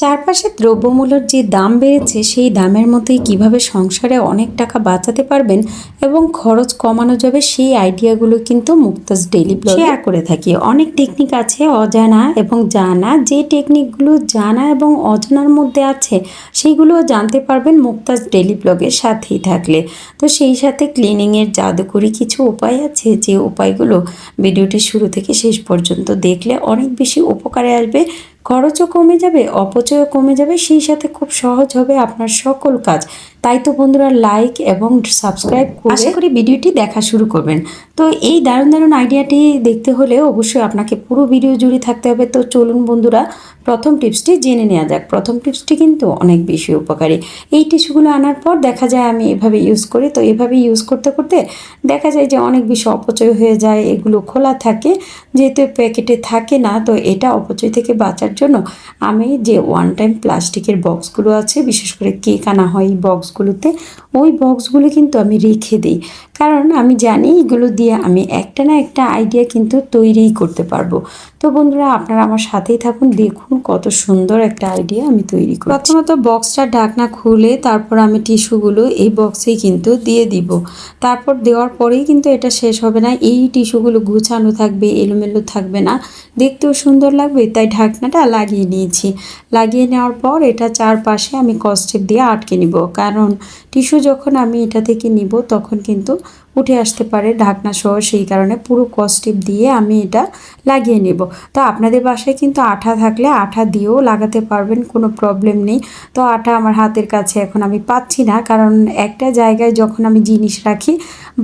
চারপাশে দ্রব্যমূল্যর যে দাম বেড়েছে, সেই দামের মধ্যেই কীভাবে সংসারে অনেক টাকা বাঁচাতে পারবেন এবং খরচ কমানো যাবে, সেই আইডিয়াগুলো কিন্তু মুক্তাজ ডেইলি শেয়ার করে থাকি। অনেক টেকনিক আছে, অজানা এবং জানা। যে টেকনিকগুলো জানা এবং অজানার মধ্যে আছে, সেইগুলো জানতে পারবেন মুক্তাজ ডেইলি ব্লগের সাথেই থাকলে। তো সেই সাথে ক্লিনিংয়ের জাদুকরি কিছু উপায় আছে, যে উপায়গুলো ভিডিওটি শুরু থেকে শেষ পর্যন্ত দেখলে অনেক বেশি উপকারে আসবে। খরচও কমে যাবে অপচয়ও কমে যাবে সেই সাথে খুব সহজ হবে আপনার সকল কাজ। তাই তো বন্ধুরা লাইক এবং সাবস্ক্রাইব করে আশা করি ভিডিওটি দেখা শুরু করবেন। তো এই দারুণ দারুণ আইডিয়াটি দেখতে হলে অবশ্যই আপনাকে পুরো ভিডিও জুড়ে থাকতে হবে। তো চলুন বন্ধুরা, প্রথম টিপসটি জেনে নেওয়া যাক। প্রথম টিপসটি কিন্তু অনেক বেশি উপকারী। এই টিস্যুগুলো আনার পর দেখা যায় আমি এভাবে ইউজ করি। তো এভাবে ইউজ করতে করতে দেখা যায় যে অনেক বেশি অপচয় হয়ে যায়। এগুলো খোলা থাকে। যেহেতু প্যাকেটে থাকে না, তো এটা অপচয় থেকে বাঁচার জন্য আমি যে ওয়ান টাইম প্লাস্টিকের বক্সগুলো আছে, বিশেষ করে কেক আনা হয় এই বক্সগুলোতে ওই বক্সগুলো কিন্তু আমি রেখে দিই। কারণ আমি জানি এগুলো দিয়ে আমি একটা না একটা আইডিয়া কিন্তু তৈরিই করতে পারব। তো বন্ধুরা, আপনারা আমার সাথেই থাকুন। দেখুন কত সুন্দর একটা আইডিয়া আমি তৈরি করি প্রথমত বক্সটা ঢাকনা খুলে তারপর আমি টিস্যুগুলো এই বক্সেই কিন্তু দিয়ে দিব। তারপর দেওয়ার পরেই কিন্তু এটা শেষ হবে না। এই টিস্যুগুলো গুছানো থাকবে, এলোমেলো থাকবে না। দেখতেও সুন্দর লাগবে, তাই ঢাকনাটা লাগিয়ে নিয়েছি। লাগিয়ে নেওয়ার পর এটা চারপাশে আমি কস্টেপ দিয়ে আটকে নিব। কারণ টিস্যু যখন আমি এটা থেকে নিব, তখন কিন্তু উঠে আসতে পারে ঢাকনা সহ সেই কারণে পুরো কস্টিপ দিয়ে আমি এটা লাগিয়ে নেব। তো আপনাদের বাসায় কিন্তু আঠা থাকলে আঠা দিয়েও লাগাতে পারবেন, কোনো প্রবলেম নেই। তো আঠা আমার হাতের কাছে এখন আমি পাচ্ছি না, কারণ একটা জায়গায় যখন আমি জিনিস রাখি,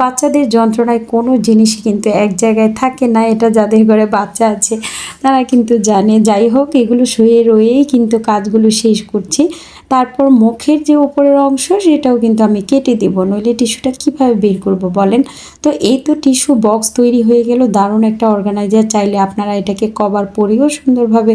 বাচ্চাদের যন্ত্রণায় কোনো জিনিসই কিন্তু এক জায়গায় থাকে না, এটা যাদের ঘরে বাচ্চা আছে তারা কিন্তু জানে। যাই হোক, এগুলো শুয়ে রয়েই কিন্তু কাজগুলো শেষ করছি। তারপর মুখের যে উপরের অংশ, সেটাও কিন্তু আমি কেটে দেবো। নইলে টিস্যুটা কীভাবে বের করব বলেন? তো এই তো টিস্যু বক্স তৈরি হয়ে গেল, দারুণ একটা অর্গানাইজার। চাইলে আপনারা এটাকে কভার পরেও সুন্দরভাবে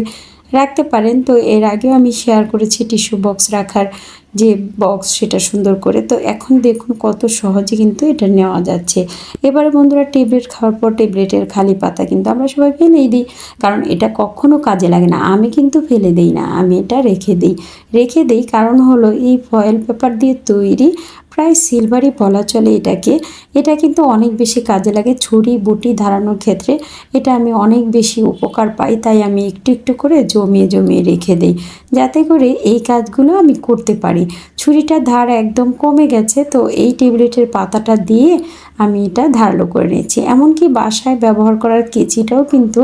রাখতে পারেন। তো এর আগেও আমি শেয়ার করেছি টিস্যু বক্স রাখার। যে বক্স সেটা সুন্দর করে। তো এখন দেখুন কত সহজে কিন্তু এটা নেওয়া যাচ্ছে। এবারে বন্ধুরা ট্যাবলেট খাওয়ার পর ট্যাবলেটের খালি পাতা কিন্তু আমরা সবাই ফেলেই দিই। কারণ এটা কখনো কাজে লাগে না। আমি কিন্তু ফেলে দিই না। আমি এটা রেখে দিই। রেখে দিই কারণ হলো এই ফয়েল পেপার দিয়ে তৈরি প্রায় সিলভারই বলা চলে এটাকে। এটা কিন্তু অনেক বেশি কাজে লাগে ছুরি, বুটি ধারানোর ক্ষেত্রে। এটা আমি অনেক বেশি উপকার পাই, তাই আমি একটু একটু করে জমিয়ে জমিয়ে রেখে দিই। যাতে করে এই কাজগুলো আমি করতে পারি। ছুরিটার ধার একদম কমে গেছে, তো এই টেবলেটের পাতাটা দিয়ে আমি এটা ধারালো করে নিয়েছি। এমনকি বাসায় ব্যবহার করার কেচিটাও কিন্তু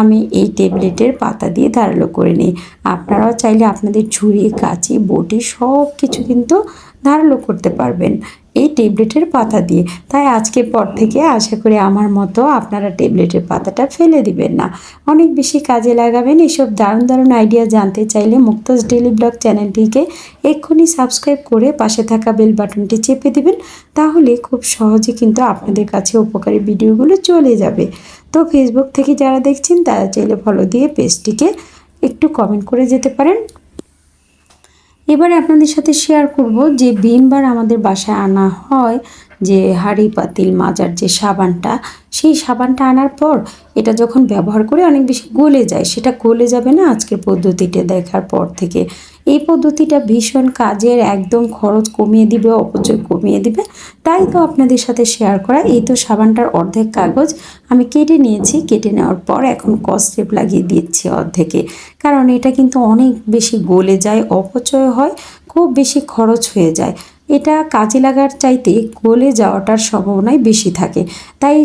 আমি এই টেবলেটের পাতা দিয়ে ধারালো করে নিই। আপনারাও চাইলে আপনাদের ছুরি কাঁচি, বটি সব কিছু কিন্তু ধারালো করতে পারবেন। এই ট্যাবলেটের পাতা দিয়ে। তাই আজকের পর থেকে আশা করি আমার মতো আপনারা ট্যাবলেটের পাতাটা ফেলে দিবেন না। অনেক বেশি কাজে লাগাবেন। এসব দারুণ দারুণ আইডিয়া জানতে চাইলে মুক্তাজ ডেলি ব্লগ চ্যানেলটিকে এক্ষুনি সাবস্ক্রাইব করে পাশে থাকা বেল বাটনটি চেপে দিবেন। তাহলে খুব সহজে কিন্তু আপনাদের কাছে উপকারী ভিডিওগুলো চলে যাবে। তো ফেসবুক থেকে যারা দেখছেন, তারা চাইলে ফলো দিয়ে পেজটিকে একটু কমেন্ট করে যেতে পারেন। এবারে আপনাদের সাথে শেয়ার করব যে ভীমবার আমাদের বাসায় আনা হয় যে হাড়ি পাতিল, মাজার যে সাবানটা, সেই সাবানটা আনার পর এটা যখন ব্যবহার করে অনেক বেশি গলে যায়। সেটা গলে যাবে না আজকের পদ্ধতিটা দেখার পর থেকে। এই পদ্ধতিটা ভীষণ কাজের একদম খরচ কমিয়ে দিবে, অপচয় কমিয়ে দিবে। তাই তো আপনাদের সাথে শেয়ার করা, এই তো সাবানটার অর্ধেক কাগজ আমি কেটে নিয়েছি। কেটে নেওয়ার পর এখন কস্টেপ লাগিয়ে দিচ্ছি অর্ধেকে। কারণ এটা কিন্তু অনেক বেশি গলে যায়, অপচয় হয়, খুব বেশি খরচ হয়ে যায়। এটা কাজে লাগার চাইতে গলে যাওয়াটার সম্ভাবনাই বেশি থাকে। তাই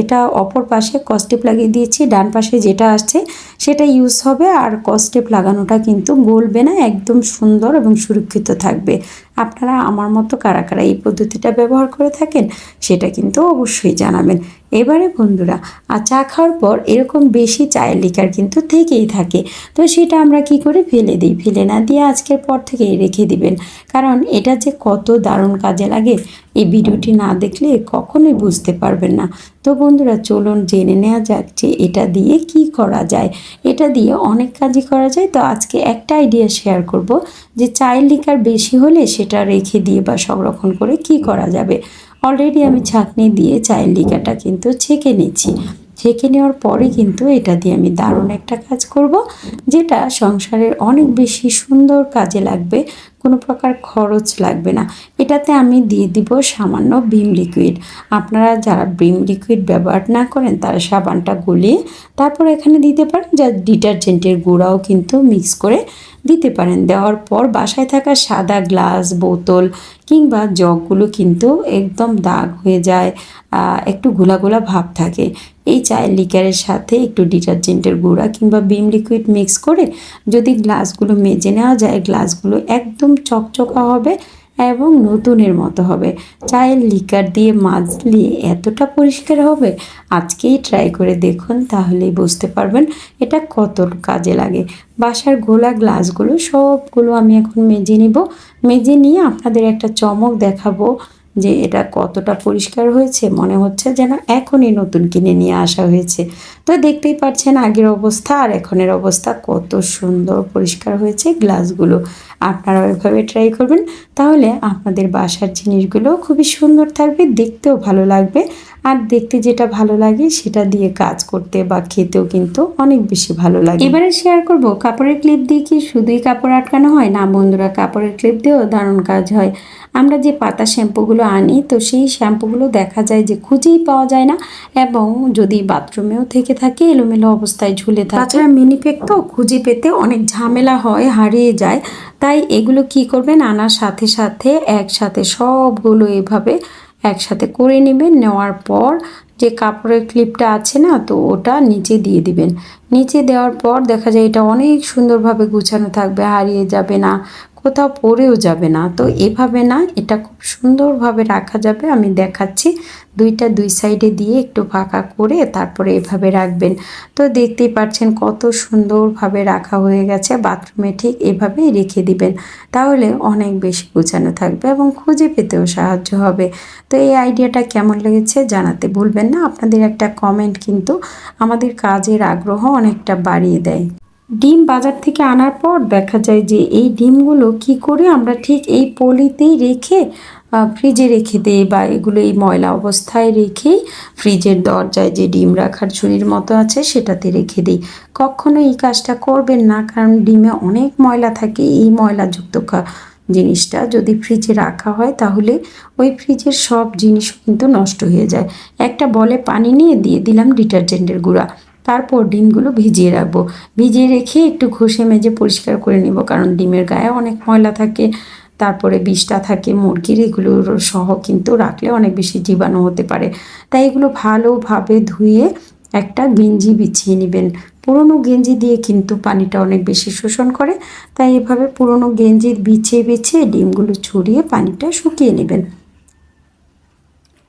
এটা অপর পাশে কস্টেপ লাগিয়ে দিয়েছি, ডান পাশে যেটা আসছে সেটা ইউজ হবে আর কস্টেপ লাগানোটা কিন্তু গলবে না, একদম সুন্দর এবং সুরক্ষিত থাকবে। আপনারা আমার মতো কারা কারা এই পদ্ধতিটা ব্যবহার করে থাকেন সেটা কিন্তু অবশ্যই জানাবেন। এবারে বন্ধুরা, আর চা খাওয়ার পর এরকম বেশি চায়ের লিকার কিন্তু থেকেই থাকে। তো সেটা আমরা কি করে ফেলে দিই? ফেলে না দিয়ে আজকের পর থেকে রেখে দিবেন। কারণ এটা যে কত দারুণ কাজে লাগে এই ভিডিওটি না দেখলে কখনোই বুঝতে পারবেন না। তো বন্ধুরা, চলুন জেনে নেওয়া যাক যে এটা দিয়ে কি করা যায়। এটা দিয়ে অনেক কাজই করা যায়। তো আজকে একটা আইডিয়া শেয়ার করব যে চায়ের লিকার বেশি হলে সেটা রেখে দিয়ে বা সংরক্ষণ করে কি করা যাবে। অলরেডি আমি ছাঁকনি দিয়ে চায়ের লিকাটা কিন্তু ছেঁকে নিচ্ছি। ছেঁকে নেওয়ার পরে কিন্তু এটা দিয়ে আমি দারুণ একটা কাজ করব, যেটা সংসারের অনেক বেশি সুন্দর কাজে লাগবে, কোনো প্রকার খরচ লাগবে না। এটাতে আমি দিয়ে দিব সামান্য ভিম লিকুইড আপনারা যারা ভিম লিকুইড ব্যবহার না করেন, তারা সাবানটা গলিয়ে তারপর এখানে দিতে পারেন, যা ডিটারজেন্টের গুঁড়াও কিন্তু মিক্স করে দিতে পারেন। দেওয়ার পর বাসায় থাকা সাদা গ্লাস, বোতল কিংবা জগগুলো কিন্তু একদম দাগ হয়ে যায় একটু গোলা ভাব থাকে। এই চায়ের লিকারের সাথে একটু ডিটারজেন্টের গুঁড়া কিংবা বিম লিকুইড মিক্স করে যদি গ্লাসগুলো মেজে নেওয়া যায়, গ্লাসগুলো একদম চকচকা হবে এবং নতুনের মতো হবে। চায়ের লিকার দিয়ে মাজলে এতটা পরিষ্কার হবে? আজকেই ট্রাই করে দেখুন, তাহলেই বুঝতে পারবেন এটা কত কাজে লাগে। বাসার গোলা গ্লাসগুলো সবগুলো আমি এখন মেজে নিব। মেজে নিয়ে আপনাদের একটা চমক দেখাবো। যে এটা কতটা পরিষ্কার হয়েছে, মনে হচ্ছে যেন এখনই নতুন কিনে নিয়ে আসা হয়েছে। তো দেখতেই পাচ্ছেন আগের অবস্থা আর এখনের অবস্থা কত সুন্দর পরিষ্কার হয়েছে গ্লাসগুলো। আপনারা ওইভাবে ট্রাই করবেন। তাহলে আপনাদের বাসার জিনিসগুলো খুবই সুন্দর থাকবে, দেখতেও ভালো লাগবে। আর দেখতে যেটা ভালো লাগে সেটা দিয়ে কাজ করতে বা খেতেও কিন্তু অনেক বেশি ভালো লাগে। এবারে শেয়ার করব, কাপড়ের ক্লিপ দিয়ে কি শুধুই কাপড় আটকানো হয় না বন্ধুরা কাপড়ের ক্লিপ দিয়েও দারুণ কাজ হয়। আমরা যে পাতা শ্যাম্পুগুলো আনি তো সেই শ্যাম্পুগুলো দেখা যায় যে খুঁজেই পাওয়া যায় না এবং যদি বাথরুমেও থেকে থাকে, এলোমেলো অবস্থায় ঝুলে থাকে। তাছাড়া মিনিপেক তো খুঁজে পেতে অনেক ঝামেলা হয়, হারিয়ে যায়। তাই এগুলো কি করবেন? আনার সাথে সাথে একসাথে সবগুলো এভাবে একসাথে করে নেবেন। নেওয়ার পর যে কাপড়ের ক্লিপটা আছে না, তো ওটা নিচে দিয়ে দিবেন। নিচে দেওয়ার পর দেখা যায় এটা অনেক সুন্দরভাবে গুছানো থাকবে, হারিয়ে যাবে না। কোথাও পড়েও যাবে না। তো এভাবে না, এটা খুব সুন্দরভাবে রাখা যাবে। আমি দেখাচ্ছি দুইটা দুই সাইডে দিয়ে একটু ফাঁকা করে তারপরে এভাবে রাখবেন। তো দেখতেই পাচ্ছেন কত সুন্দরভাবে রাখা হয়ে গেছে। বাথরুমে ঠিক এভাবেই রেখে দিবেন। তাহলে অনেক বেশি গুছানো থাকবে এবং খুঁজে পেতেও সাহায্য হবে। তো এই আইডিয়াটা কেমন লেগেছে জানাতে ভুলবেন না। আপনাদের একটা কমেন্ট কিন্তু আমাদের কাজের আগ্রহ অনেকটা বাড়িয়ে দেয়। ডিম বাজার থেকে আনার পর দেখা যায় যে এই ডিমগুলো কি করে আমরা ঠিক এই পলিতেই রেখে ফ্রিজে রেখে দেই বা এগুলো এই ময়লা অবস্থায় রেখেই ফ্রিজের দরজায় যে ডিম রাখার ঝুড়ির মতো আছে সেটাতে রেখে দিই। কখনো এই কাজটা করবেন না কারণ ডিমে অনেক ময়লা থাকে। এই ময়লাযুক্ত জিনিসটা যদি ফ্রিজে রাখা হয় তাহলে ওই ফ্রিজের সব জিনিস কিন্তু নষ্ট হয়ে যায়। একটা বলে পানি নিয়ে দিয়ে দিলাম ডিটারজেন্টের গুঁড়া। তারপর ডিমগুলো ভিজিয়ে রাখব। ভিজিয়ে রেখে একটু ঘষে মেজে পরিষ্কার করে নিব, কারণ ডিমের গায়ে অনেক ময়লা থাকে, তারপরে বিষটা থাকে, মুরগির এগুলোর সহ কিন্তু রাখলে অনেক বেশি জীবাণু হতে পারে। তাই এগুলো ভালোভাবে ধুয়ে একটা গেঞ্জি বিছিয়ে নেবেন। পুরনো গেঞ্জি দিয়ে কিন্তু পানিটা অনেক বেশি শোষণ করে, তাই এভাবে পুরনো গেঞ্জি বিছিয়ে বিছিয়ে ডিমগুলো ছড়িয়ে পানিটা শুকিয়ে নেবেন।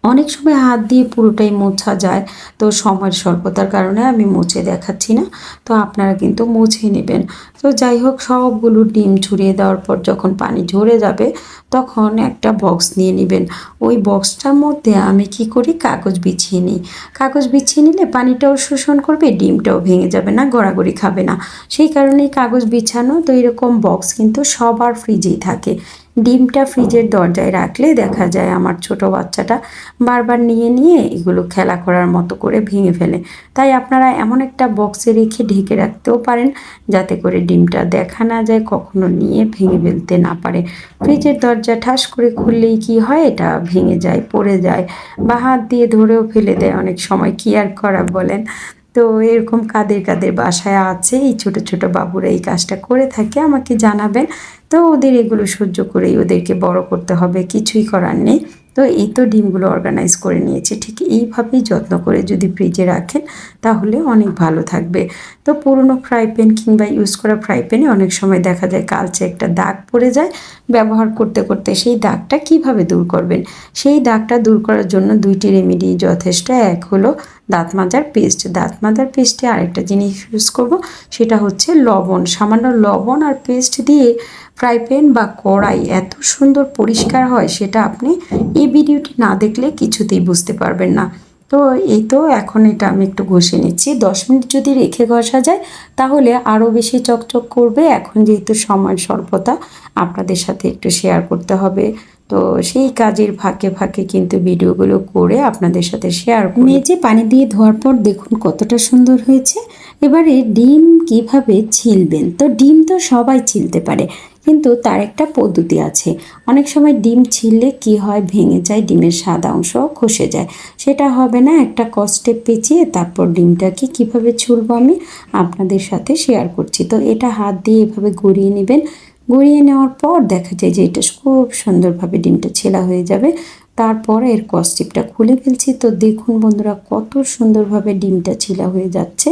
অনেক সময় হাত দিয়ে পুরোটাই মোছা যায়, তো সময়ের স্বল্পতার কারণে আমি মুছে দেখাচ্ছি না, তো আপনারা কিন্তু মুছে নেবেন। তো যাই হোক, সবগুলো ডিম ছড়িয়ে দেওয়ার পর যখন পানি ঝরে যাবে, তখন একটা বক্স নিয়ে নেবেন। ওই বক্সটার মধ্যে আমি কি করি? কাগজ বিছিয়ে নিই। কাগজ বিছিয়ে নিলে পানিটাও শোষণ করবে, ডিমটাও ভেঙে যাবে না, গড়াগড়ি খাবে না। সেই কারণেই কাগজ বিছানো, তো এরকম বক্স কিন্তু সবার ফ্রিজেই থাকে। ডিমটা ফ্রিজের দরজায় রাখলে দেখা যায় আমার ছোট বাচ্চাটা বারবার নিয়ে নিয়ে এগুলো খেলা করার মতো করে ভেঙে ফেলে। তাই আপনারা এমন একটা বক্সে রেখে ঢেকে রাখতেও পারেন, যাতে করে ডিমটা দেখা না যায়, কখনো নিয়ে ভেঙে ফেলতে না পারে। ফ্রিজের দরজা ঠাস করে খুললেই কি হয়? এটা ভেঙে যায়, পড়ে যায় বা হাত দিয়ে ধরেও ফেলে দেয়। অনেক সময় কি আর করা বলেন? তো এরকম কাদের কাদের বাসায় আছে, এই ছোট ছোট বাবুরা এই কাজটা করে থাকে, আমাকে জানাবেন। তো ওদের এগুলো সহ্য করেই ওদেরকে বড় করতে হবে, কিছুই করার নেই। তো এই তো ডিমগুলো অর্গানাইজ করে নিয়েছি, ঠিক এইভাবেই যত্ন করে যদি ফ্রিজে রাখেন, তাহলে অনেক ভালো থাকবে। তো পুরনো ফ্রাই প্যান কিংবা ইউজ করা ফ্রাই প্যানে অনেক সময় দেখা যায় কালচে একটা দাগ পড়ে যায়। ব্যবহার করতে করতে সেই দাগটা কীভাবে দূর করবেন? সেই দাগটা দূর করার জন্য দুইটি রেমেডি যথেষ্ট, এক হলো দাঁত মাজার পেস্ট দাঁত মাজার পেস্টে আরেকটা জিনিস ইউজ করব, সেটা হচ্ছে লবণ। সামান্য লবণ আর পেস্ট দিয়ে ফ্রাই প্যান বা কড়াই এত সুন্দর পরিষ্কার হয়, সেটা আপনি এই ভিডিওটি না দেখলে কিছুতেই বুঝতে পারবেন না। তো এই তো এখন এটা আমি একটু ঘষে নিচ্ছি। দশ মিনিট যদি রেখে ঘষা যায়, তাহলে আরও বেশি চকচক করবে। এখন যেহেতু সময় স্বল্পতা, আপনাদের সাথে একটু শেয়ার করতে হবে। তো সেই কাজের ফাঁকে ফাঁকে কিন্তু ভিডিওগুলো করে আপনাদের সাথে শেয়ার মেজে পানি দিয়ে ধোয়ার পর দেখুন কতটা সুন্দর হয়েছে। এবারে ডিম কীভাবে ছিলবেন? তো ডিম তো সবাই ছিলতে পারে, কিন্তু তার একটা পদ্ধতি আছে। অনেক সময় ডিম ছিললে কি হয়? ভেঙে যায়, ডিমের সাদা অংশ খসে যায়। সেটা হবে না, একটা কষ্টে পেঁচিয়ে তারপর ডিমটাকে কীভাবে ছুলবো আমি আপনাদের সাথে শেয়ার করছি। তো এটা হাত দিয়ে এভাবে গড়িয়ে নেবেন গড়িয়ে নেওয়ার পর দেখা যায় যে এটা খুব সুন্দরভাবে ডিমটা ছেলা হয়ে যাবে। তারপর এর কস্টিপটা খুলে ফেলছি। তো দেখুন বন্ধুরা, কত সুন্দরভাবে ডিমটা ছিলা হয়ে যাচ্ছে।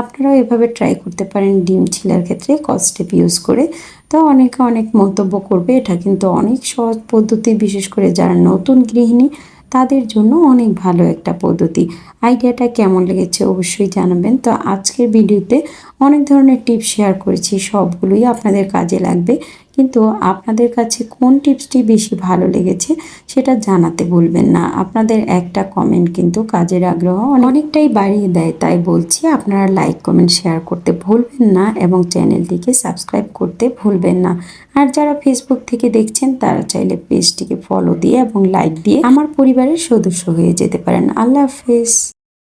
আপনারাও এভাবে ট্রাই করতে পারেন ডিম ছিলার ক্ষেত্রে কস্টেপ ইউজ করে। তো অনেকে অনেক মন্তব্য করবে, এটা কিন্তু অনেক সহজ পদ্ধতি। বিশেষ করে যারা নতুন গৃহিণী তাদের জন্য অনেক ভালো একটা পদ্ধতি। আইডিয়াটা কেমন লেগেছে অবশ্যই জানাবেন। তো আজকের ভিডিওতে অনেক ধরনের টিপ শেয়ার করেছি। সবগুলোই আপনাদের কাজে লাগবে। কিন্তু আপনাদের কাছে কোন টিপসটি বেশি ভালো লেগেছে সেটা জানাতে ভুলবেন না। আপনাদের একটা কমেন্ট কিন্তু কাজের আগ্রহ অনেকটাই বাড়িয়ে দেয়, তাই বলছি আপনারা লাইক কমেন্ট শেয়ার করতে ভুলবেন না এবং চ্যানেলটিকে সাবস্ক্রাইব করতে ভুলবেন না। আর যারা ফেসবুক থেকে দেখছেন, তারা চাইলে পেজটিকে ফলো দিয়ে এবং লাইক দিয়ে আমার পরিবারের সদস্য হয়ে যেতে পারেন। আল্লাহ হাফেজ।